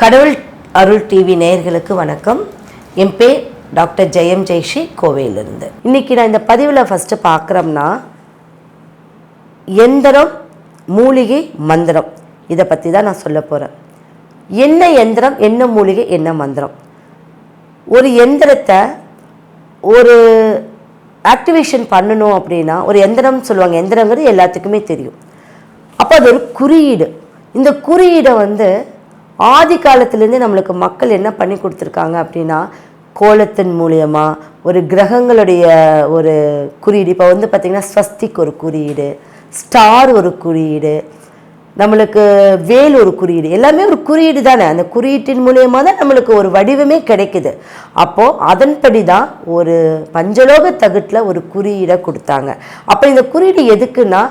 கடவுள் அருள் டிவி நேயர்களுக்கு வணக்கம். என் பேர் டாக்டர் ஜெயம் ஜெய்ஷி கோவையிலிருந்து. இன்னைக்கு நான் இந்த பதிவில் ஃபஸ்ட்டு பார்க்குறோம்னா எந்திரம் மூலிகை மந்திரம். இதை பற்றி தான் நான் சொல்ல போகிறேன் என்ன எந்திரம் என்ன மூலிகை என்ன மந்திரம்? ஒரு எந்திரத்தை ஒரு ஆக்டிவேஷன் பண்ணணும் அப்படின்னா ஒரு எந்திரம் சொல்லுவாங்க. எந்திரங்கிறது எல்லாத்துக்குமே தெரியும். அப்போ அது ஒரு குறியீடு. இந்த குறியீடை வந்து ஆதி காலத்துலேருந்தே நம்மளுக்கு மக்கள் என்ன பண்ணி கொடுத்துருக்காங்க அப்படின்னா கோலத்தின் மூலியமாக ஒரு கிரகங்களுடைய ஒரு குறியீடு. இப்போ வந்து பார்த்திங்கன்னா ஸ்வஸ்திக் ஒரு குறியீடு ஸ்டார் ஒரு குறியீடு நம்மளுக்கு வேல் ஒரு குறியீடு. எல்லாமே ஒரு குறியீடு தானே. அந்த குறியீட்டின் மூலியமாக தான் நம்மளுக்கு ஒரு வடிவமே கிடைக்குது. அப்போது அதன்படி தான் ஒரு பஞ்சலோக தகுட்டில் ஒரு குறியீடை கொடுத்தாங்க. அப்போ இந்த குறியீடு எதுக்குன்னா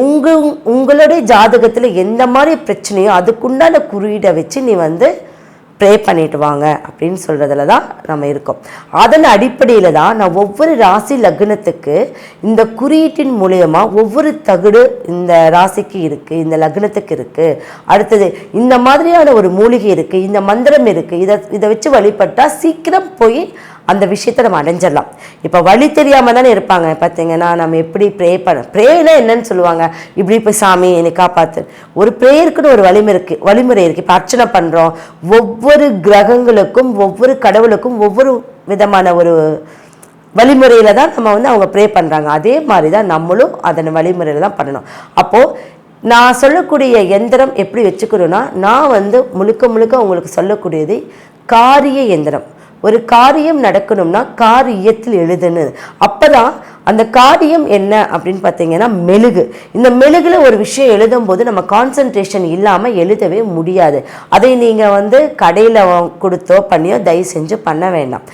உங்கள் உங்களுடைய ஜாதகத்தில் எந்த மாதிரி பிரச்சனையோ அதுக்குண்டான குறியீடை வச்சு நீ வந்து ப்ரே பண்ணிட்டு வாங்க அப்படின்னு சொல்கிறதுல தான் நம்ம இருக்கோம். அதன் அடிப்படையில் தான் நான் ஒவ்வொரு ராசி லக்னத்துக்கு இந்த குறியீட்டின் மூலயமா ஒவ்வொரு தகுடு இந்த ராசிக்கு இருக்குது இந்த லக்னத்துக்கு இருக்குது அடுத்தது இந்த மாதிரியான ஒரு மூலிகை இருக்குது இந்த மந்திரம் இருக்குது இதை இதை வச்சு வழிபட்டால் சீக்கிரம் போய் அந்த விஷயத்தை நம்ம அடைஞ்சிடலாம். இப்போ வழி தெரியாமல் தானே இருப்பாங்க. பார்த்தீங்கன்னா நம்ம எப்படி ப்ரே பண்ண ப்ரேனா என்னன்னு சொல்லுவாங்க. இப்படி இப்போ சாமி என்னை காப்பாற்று ஒரு ப்ரேயருக்குன்னு ஒரு வழிமுறை இருக்குது வழிமுறை இருக்குது இப்போ அர்ச்சனை பண்ணுறோம் ஒவ்வொரு கிரகங்களுக்கும் ஒவ்வொரு கடவுளுக்கும் ஒவ்வொரு விதமான ஒரு வழிமுறையில் தான் நம்ம வந்து அவங்க ப்ரே பண்ணுறாங்க அதே மாதிரி தான் நம்மளும் அதன் வழிமுறையில் தான் பண்ணணும். அப்போது நான் சொல்லக்கூடிய எந்திரம் எப்படி வச்சுக்கணும்னா நான் வந்து முழுக்க முழுக்க உங்களுக்கு சொல்லக்கூடியது காரிய எந்திரம். ஒரு காரியம் நடக்கணும்னா காரியத்தில் எழுதுன்னு. அப்பதான் அந்த காரியம் என்ன அப்படின்னு பார்த்தீங்கன்னா மெழுகு. இந்த மெழுகில் ஒரு விஷயம் எழுதும் போது நம்ம கான்சன்ட்ரேஷன் இல்லாமல் எழுதவே முடியாது. அதை நீங்கள் வந்து கடையில் கொடுத்தோ பண்ணியோ தயவு செஞ்சு பண்ண வேண்டாம்.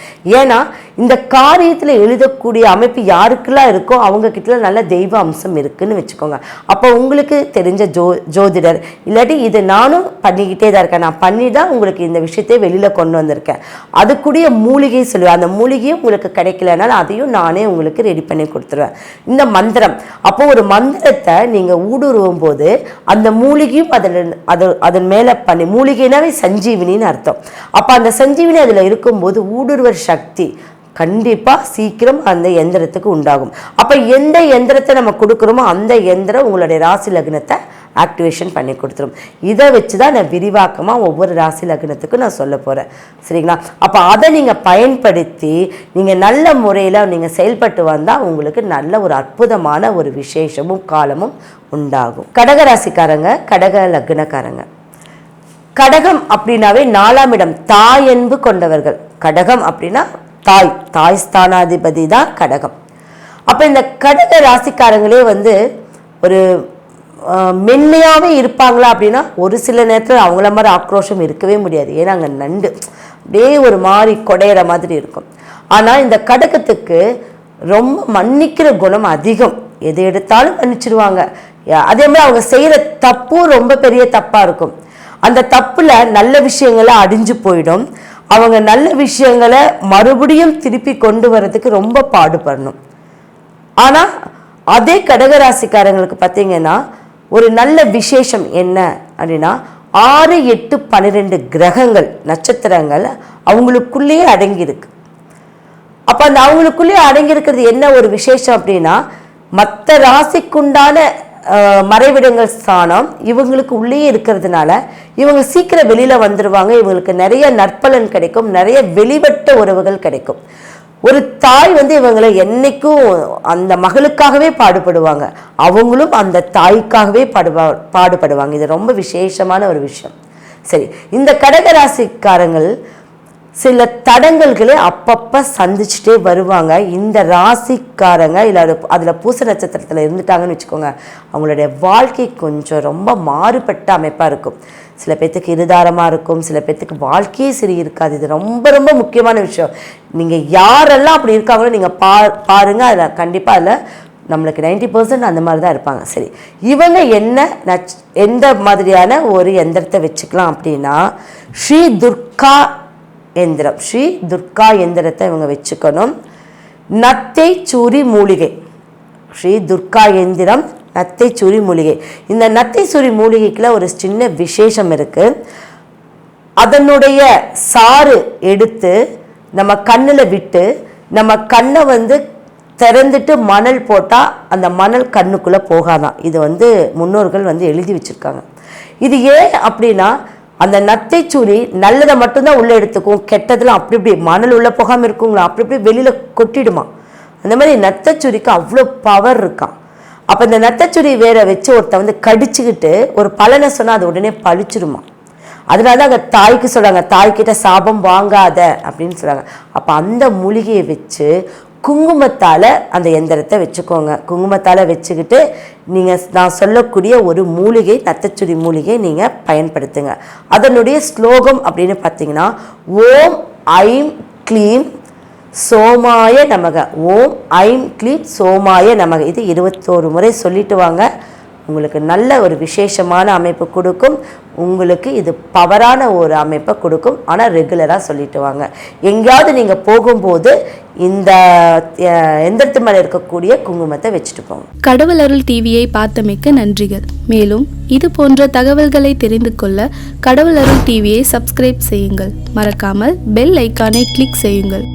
ஏன்னா இந்த காரியத்தில் எழுதக்கூடிய அமைப்பு யாருக்கெல்லாம் இருக்கோ அவங்கக்கிட்ட நல்ல தெய்வ அம்சம் இருக்குன்னு வச்சுக்கோங்க. அப்போ உங்களுக்கு தெரிஞ்ச ஜோ ஜோதிடர் இல்லாட்டி இது நானும் பண்ணிக்கிட்டே தான் இருக்கேன். நான் பண்ணி தான் உங்களுக்கு இந்த விஷயத்தை வெளியில் கொண்டு வந்திருக்கேன். அதுக்குடைய மூலிகை சொல்லுவேன். அந்த மூலிகையும் உங்களுக்கு கிடைக்கலனால அதையும் நானே உங்களுக்கு ரெடி பண்ணி கொடுத்துருவேன். இந்த மந்திரம். அப்போ ஒரு மந்திரத்தை நீங்கள் ஊடுருவும் போது அந்த மூலிகையும் அதில் அது அதன் மேலே பண்ணி மூலிகைனாவே சஞ்சீவினின்னு அர்த்தம். அப்போ அந்த சஞ்சீவினி அதில் இருக்கும்போது ஊடுருவர் சக்தி கண்டிப்பாக சீக்கிரம் அந்த எந்திரத்துக்கு உண்டாகும். அப்போ எந்த எந்திரத்தை நம்ம கொடுக்குறோமோ அந்த எந்திரம் உங்களுடைய ராசி லக்னத்தை ஆக்டிவேஷன் பண்ணி கொடுத்துரும். இதை வச்சு தான் நான் விரிவாக்கமாக ஒவ்வொரு ராசி லக்னத்துக்கும் நான் சொல்ல போகிறேன் சரிங்களா? அப்போ அதை நீங்கள் பயன்படுத்தி நீங்கள் நல்ல முறையில் நீங்கள் செயல்பட்டு வந்தால் உங்களுக்கு நல்ல ஒரு அற்புதமான ஒரு விசேஷமும் காலமும் உண்டாகும். கடக ராசிக்காரங்க கடக லக்னக்காரங்க. கடகம் அப்படின்னாவே நாலாம் இடம் தாய் என்பு கொண்டவர்கள். கடகம் அப்படின்னா தாய். தாய் ஸ்தானாதிபதி தான் கடகம். அப்போ இந்த கடக ராசிக்காரங்களே வந்து ஒரு மென்மையாகவே இருப்பாங்களா அப்படின்னா ஒரு சில நேரத்தில் அவங்கள மாதிரி ஆக்ரோஷம் இருக்கவே முடியாது. ஏன்னா அங்கே நண்டு அப்படியே ஒரு மாதிரி கொடையிற மாதிரி இருக்கும். ஆனால் இந்த கடகத்துக்கு ரொம்ப மன்னிக்கிற குணம் அதிகம். எது எடுத்தாலும் மன்னிச்சிடுவாங்க அதே மாதிரி அவங்க செய்கிற தப்பும் ரொம்ப பெரிய தப்பாக இருக்கும். அந்த தப்பில் நல்ல விஷயங்களை அடிஞ்சு போயிடும். அவங்க நல்ல விஷயங்களை மறுபடியும் திருப்பி கொண்டு வரதுக்கு ரொம்ப பாடுபடணும். ஆனால் அதே கடகராசிக்காரங்களுக்கு பார்த்தீங்கன்னா ஒரு நல்ல விசேஷம் என்ன அப்படின்னா ஆறு எட்டு பன்னிரெண்டு கிரகங்கள் நட்சத்திரங்கள் அவங்களுக்குள்ளேயே அடங்கியிருக்கு. அப்போ அந்த அவங்களுக்குள்ளேயே அடங்கியிருக்கிறது என்ன ஒரு விசேஷம் அப்படின்னா மற்ற ராசிக்குண்டான மறைவிடங்கள் ஸ்தானம் இவங்களுக்கு உள்ளேயே இருக்கிறதுனால இவங்க சீக்கிரம் வெளியில் வந்துடுவாங்க இவங்களுக்கு நிறைய நற்பலன் கிடைக்கும் நிறைய வெளிவட்ட உறவுகள் கிடைக்கும். ஒரு தாய் வந்து இவங்களை என்னைக்கும் அந்த மகளுக்காகவே பாடுபடுவாங்க. அவங்களும் அந்த தாய்க்காகவே பாடுபா பாடுபடுவாங்க. இது ரொம்ப விசேஷமான ஒரு விஷயம். சரி இந்த கடகராசிக்காரங்கள் சில தடங்கல்களை அப்பப்போ சந்திச்சுட்டே வருவாங்க. இந்த ராசிக்காரங்க இல்லை அதில் பூச நட்சத்திரத்தில் இருந்துட்டாங்கன்னு வச்சுக்கோங்க அவங்களுடைய வாழ்க்கை கொஞ்சம் ரொம்ப மாறுபட்ட அமைப்பாக இருக்கும். சில பேர்த்துக்கு இருதாரமாக இருக்கும் சில பேர்த்துக்கு வாழ்க்கையே சரி இருக்காது இது ரொம்ப ரொம்ப முக்கியமான விஷயம். நீங்கள் யாரெல்லாம் அப்படி இருக்காங்களோ நீங்கள் பா பாருங்கள் அதில் கண்டிப்பாக அதில் நம்மளுக்கு நைன்டி பர்சன்ட் அந்த மாதிரி தான் இருப்பாங்க. சரி இவங்க என்ன நச் எந்த மாதிரியான ஒரு எந்திரத்தை வச்சுக்கலாம் அப்படின்னா ஸ்ரீ துர்கா எந்திரம். ஸ்ரீ துர்கா எந்திரத்தை இவங்க வச்சுக்கணும். நத்தை சூரி மூலிகை. ஸ்ரீ துர்கா எந்திரம் நத்தை சூரி மூலிகை. இந்த நத்தை சூரி மூலிகைக்குள்ள ஒரு சின்ன விசேஷம் இருக்குது அதனுடைய சாறு எடுத்து நம்ம கண்ணில் விட்டு நம்ம கண்ணை வந்து திறந்துட்டு மணல் போட்டால் அந்த மணல் கண்ணுக்குள்ளே போகாதான். இது வந்து முன்னோர்கள் வந்து எழுதி வச்சுருக்காங்க. இது ஏன் அப்படின்னா அந்த நத்தைச்சூரி நல்லதை மட்டும்தான் உள்ளே எடுத்துக்கும். கெட்டதெல்லாம் அப்படி இப்படி மணல் உள்ளே போகாமல் இருக்குங்களா? அப்படி இப்படி வெளியில் கொட்டிடுமா? அந்த மாதிரி நத்தச்சுரிக்கு அவ்வளோ பவர் இருக்கான் அப்போ இந்த நத்தச்சுரி வேற வச்சு ஒருத்தன் வந்து கடிச்சுக்கிட்டு ஒரு பலனை சொன்னால் அது உடனே பழிச்சிருமா? அதனால தான் அங்கே தாய்க்கு சொல்கிறாங்க தாய்கிட்ட சாபம் வாங்காத அப்படின்னு சொல்கிறாங்க அப்போ அந்த மூலிகையை வச்சு குங்குமத்தால் அந்த எந்திரத்தை வச்சுக்கோங்க. குங்குமத்தால் வச்சுக்கிட்டு நீங்கள் நான் சொல்லக்கூடிய ஒரு மூலிகை நத்தச்சுடி மூலிகை நீங்கள் பயன்படுத்துங்க. அதனுடைய ஸ்லோகம் அப்படின்னு பார்த்தீங்கன்னா ஓம் ஐம் க்ளீம் சோமாய நமக. ஓம் ஐம் க்ளீம் சோமாய நமக. இது இருபத்தோரு முறை சொல்லிட்டு வாங்க. உங்களுக்கு நல்ல ஒரு விசேஷமான அமைப்பு கொடுக்கும். உங்களுக்கு இது பவரான ஒரு அமைப்பை கொடுக்கும். ஆனால் ரெகுலராக சொல்லிட்டு வாங்க. எங்கேயாவது நீங்கள் போகும்போது இந்த எந்திரத்து மேலே இருக்கக்கூடிய குங்குமத்தை வச்சுட்டு போங்க. கடவுள் அருள் டிவியை பார்த்தமைக்க நன்றிகள். மேலும் இது போன்ற தகவல்களை தெரிந்து கொள்ள கடவுள் அருள் டிவியை சப்ஸ்கிரைப் செய்யுங்கள். மறக்காமல் பெல் ஐக்கானை கிளிக் செய்யுங்கள்.